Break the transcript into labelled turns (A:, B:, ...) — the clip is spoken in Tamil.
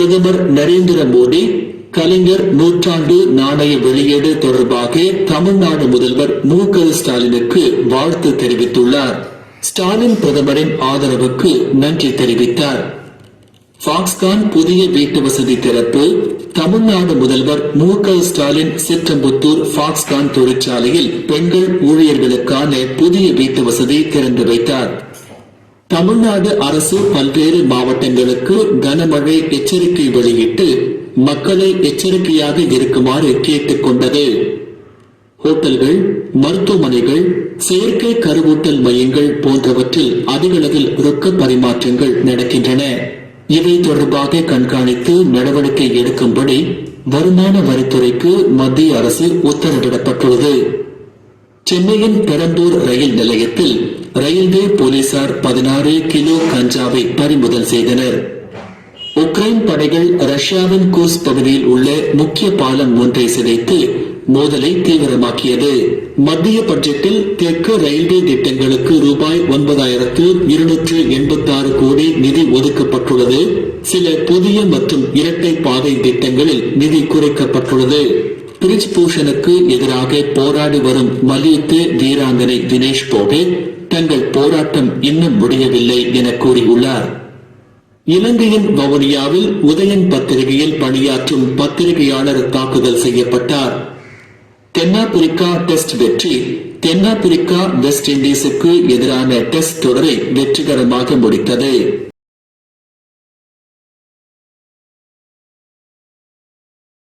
A: பிரதமர் நரேந்திர மோடி கலைஞர் நூற்றாண்டு நாணய வெளியீடு தொடர்பாக தமிழ்நாடு முதல்வர் மு க ஸ்டாலினுக்கு வாழ்த்து தெரிவித்துள்ளார். ஸ்டாலின் பிரதமரின் ஆதரவுக்கு நன்றி தெரிவித்தார். பாக்ஸ்கான் புதிய வீட்டு வசதி திறப்பு தமிழ்நாடு முதல்வர் மு க ஸ்டாலின் சிற்றம்புத்தூர் பாக்ஸ்கான் தொழிற்சாலையில் பெண்கள் ஊழியர்களுக்கான புதிய வீட்டு வசதி திறந்து வைத்தார். தமிழ்நாடு அரசு பல்வேறு மாவட்டங்களுக்கு கனமழை எச்சரிக்கை வெளியிட்டு மக்களை எச்சரிக்கையாக இருக்குமாறு கேட்டுக் கொண்டது ஹோட்டல்கள் மருத்துவமனைகள் செயற்கை கருவூட்டல் மையங்கள் போன்றவற்றில் அதிகளவில் ரொக்க பரிமாற்றங்கள் நடக்கின்றன. இவை தொடர்பாக கண்காணித்து நடவடிக்கை எடுக்கும்படி வருமான வரித்துறைக்கு மத்திய அரசு உத்தரவிடப்பட்டுள்ளது. சென்னையின் பெரம்பூர் ரயில் நிலையத்தில் ரயில்வே போலீசார் பதினாறு கிலோ கஞ்சாவை பறிமுதல் செய்தனர். உக்ரைன் படைகள் ரஷ்யாவின் கூஸ் பகுதியில் உள்ள முக்கிய பாலம் ஒன்றை சிதைத்து மோதலை தீவிரமாக்கியது. மத்திய பட்ஜெட்டில் தெற்கு ரயில்வே திட்டங்களுக்கு ரூபாய் ஒன்பதாயிரத்து இருநூற்று எண்பத்தி ஆறு கோடி நிதி ஒதுக்கப்பட்டுள்ளது. சில புதிய மற்றும் இரட்டை பாதை திட்டங்களில் நிதி குறைக்கப்பட்டுள்ளது. பிரிஜ் பூஷனுக்கு எதிராக போராடி வரும் மல்யுத்த வீராங்கனை தினேஷ் போகே தங்கள் போராட்டம் இன்னும் முடியவில்லை என கூறியுள்ளார். இலங்கையின் வவுனியாவில் உதயன் பத்திரிகையில் பணியாற்றும் பத்திரிகையாளர் தாக்குதல் செய்யப்பட்டார். தென்னாப்பிரிக்கா டெஸ்ட் வெற்றி தென்னாப்பிரிக்கா வெஸ்ட் இண்டீஸுக்கு எதிரான டெஸ்ட் தொடரை வெற்றிகரமாக முடித்தது.